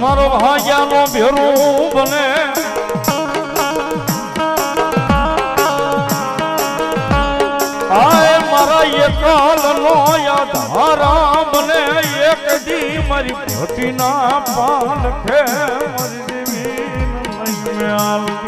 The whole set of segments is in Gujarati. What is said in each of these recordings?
મારો ભાગ્યાનો ભેરું બને. આય મારા એકલ નો ધારા બને એક દી મારી ભટીના પાલ ખે મરી દેવી નહીં આવતી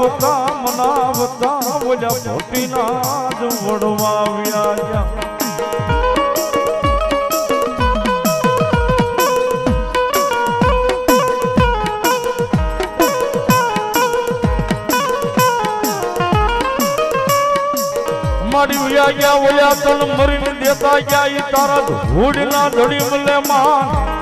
મનાવતા મનાવતા બોલ્યા ભોટીના જ વડવા વ્યાયા મારી વ્યા ગયા ઓયા તન મરીને દેતા ગયા ઈ તારા ધૂળના ધડી મલે માં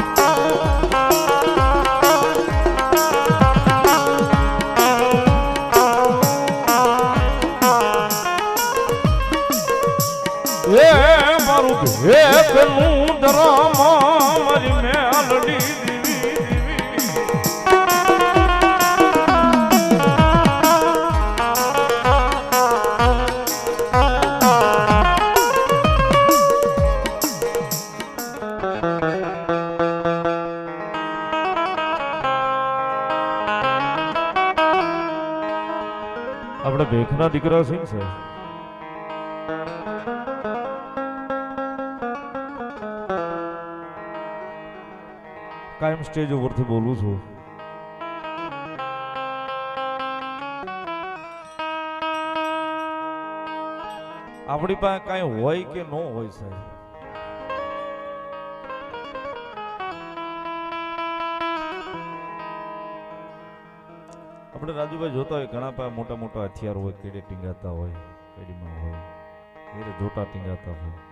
ડરામાં મારી મેલડી દીવી આપણે ભેખના દીકરા સિંહ છે કાયમ સ્ટેજ ઉપરથી બોલું છું. આપણી પાસે કાંઈ હોય કે ન હોય સાહેબ? આપણે રાજુભાઈ જોતા હોય, ઘણા પાસે મોટા મોટા હથિયાર હોય, કેડે ટીંગાતા હોય, કેડીમાં હોય જોટા ટીંગાતા હોય.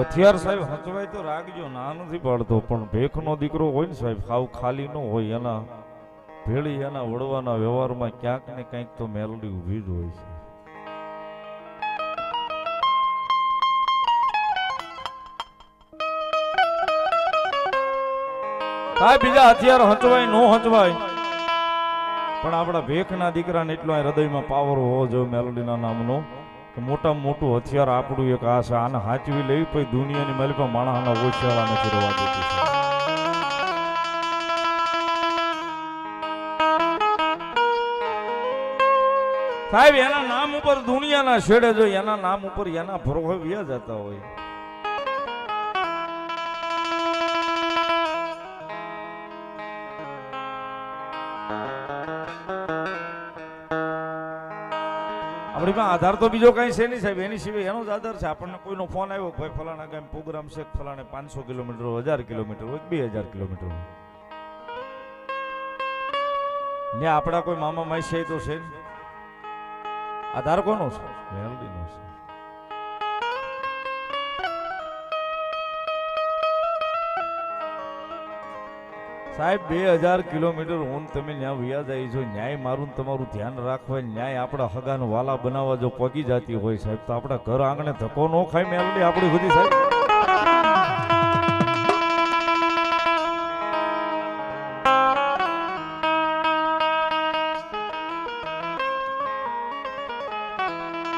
હથિયાર સાહેબ હચવાય તો રાખજો ના નથી પાડતો પણ ભેખનો દીકરો હોય ને સાહેબ ખાવ ખાલી ન હોય એના ભેળી એના વડવાના વ્યવહારમાં ક્યાંક ને કંઈક તો મેલડી ઊભી જ હોય છે. બીજા હથિયાર હચવાય નો હચવાય. પણ આપણા ભેખના દીકરાને એટલો આ હૃદયમાં પાવર હોવો જોઈએ મેલોડીના નામનો. કે મોટામાં મોટું હથિયાર આપણું એક આ છે. આને હાચવી લેવી પછી દુનિયાની માલિકા માણસના ઓછાળા નથી રહેવા દેતી સાહેબ, એના નામ ઉપર દુનિયાના છેડે જો એના નામ ઉપર એના ભરોહે વ્યા જતા હોય. આપણી પાસે આધાર તો બીજો કઈ છે નહીં સાહેબ. એની સિવાય એનો જ આધાર છે. આપણને કોઈનો ફોન આવ્યો ભાઈ ફલાણા ગામ પ્રોગ્રામ છે ફલાણે પાંચસો કિલોમીટર હોય, હજાર કિલોમીટર હોય બે હજાર કિલોમીટર હોય. ને આપણા કોઈ મામા માસી છે તો છે. આધાર કોનો છે? મેલડીનો છે. સાહેબ, બે હજાર કિલોમીટર હું તમે ત્યાં વ્યા જાય છો. ન્યાય મારું તમારું ધ્યાન રાખવા ન્યાય આપણા હગાનો વાલા બનાવવા જો પગી જતી હોય સાહેબ, તો આપણા ઘર આંગણે ધક્કો ન ખાય મેલડી આપણી સુધી સાહેબ.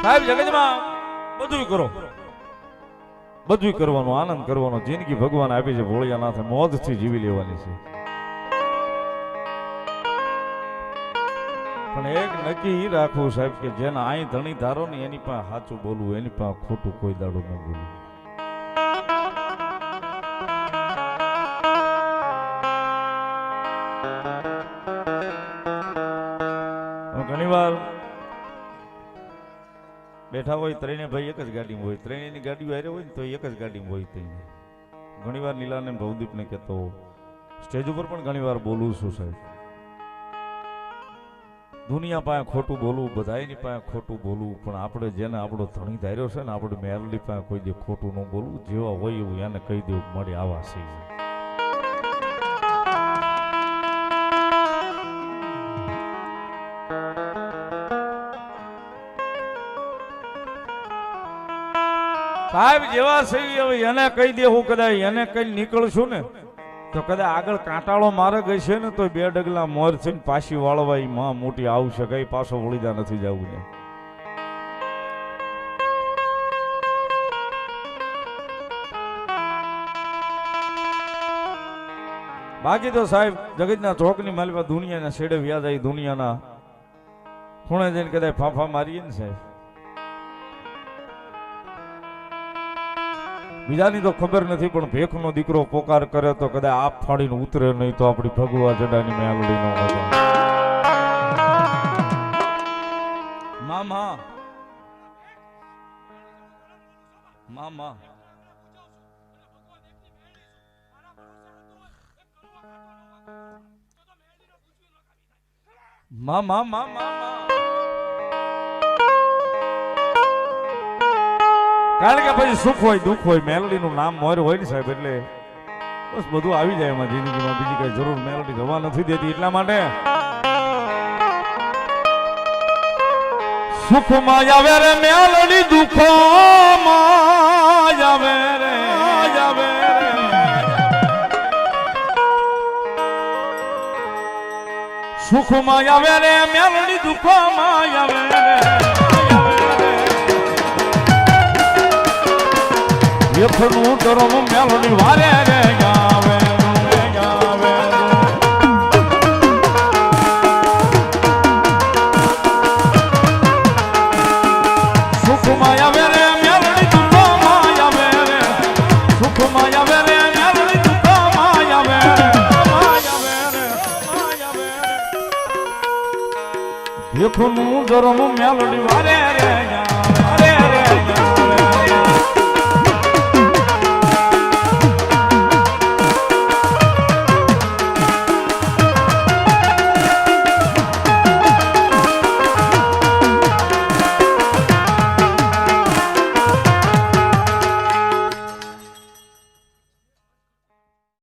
સાહેબ જગતમાં બધું કરો. બધું કરવાનો, આનંદ કરવાનો. જિંદગી ભગવાન આપી છે, ભોળિયાનાથે મોજથી જીવી લેવાની છે. પણ એક નક્કી એ રાખવું સાહેબ કે જેના અહીં ધણી ધારો ને એની પાસે સાચું બોલવું, એની પાસે ખોટું કોઈ દાડો ન બોલવું. ઘણીવાર બેઠા હોય ત્રણે ભાઈ એક જ ગાડીમાં હોય, ત્રણેયની ગાડી હારે હોય ને તો એક જ ગાડીમાં હોય ત્યાં ઘણીવાર નીલાને ભવદીપને કહેતો, સ્ટેજ ઉપર પણ ઘણીવાર બોલું છું સાહેબ. દુનિયા પાસે ખોટું બોલવું, બધાની પાસે ખોટું બોલવું, પણ આપણે જેને આપણો ધણી ધાર્યો છે ને, આપણે મેરલી પાસે કોઈ દે ખોટું ન બોલવું, જેવા હોય એવું એને કહી દેવું મળી આવા છે. સાહેબ, જેવા છે હવે એને કહી દે હું કદાચ એને કઈ નીકળશું ને? તો કદાચ આગળ કાંટાળો મારે ગઈ છે ને તો બે ડગલા મોર છે ને પાછી વાળવા ઈ માં મોટી આવશે કઈ પાછો વળીદા નથી જવું ને બાકી તો સાહેબ, જગતના ચોકની માલવા દુનિયાના છેડે વ્યાજ દુનિયાના ખૂણે જઈને કદાચ ફાંફા મારીએ ને સાહેબ. બીજાની તો ખબર નથી, પણ ભેખનો દીકરો પોકાર કરે તો કદાચ આપ ફાડીને ઉતરે નહીં તો આપણી ભગવા જડાની મેલડી નો મજા મામા. મામા. મામા મામા. કારણ કે પછી સુખ હોય, દુઃખ હોય, મેલડીનું નામ મોર હોય ને સાહેબ, એટલે બસ બધું આવી જાય એમાં જિંદગીમાં. બીજી કઈ જરૂર મેલડી જવા નથી દેતી એટલા માટે. સુખમાં આવે રે મેલડી, દુઃખમાં આવે રે, આવે સુખમાં આવે રે મેલડી, દુઃખમાં આવે રે. યથનું ડરમ મેલડી વારે રે ગાવે સુખમાં આવે રે, મેલડી દુઃખમાં આવે રે. સુખમાં આવે રે, મેલડી દુઃખમાં આવે યથનું ધર્મ મેલડી વારે રે ગાવે.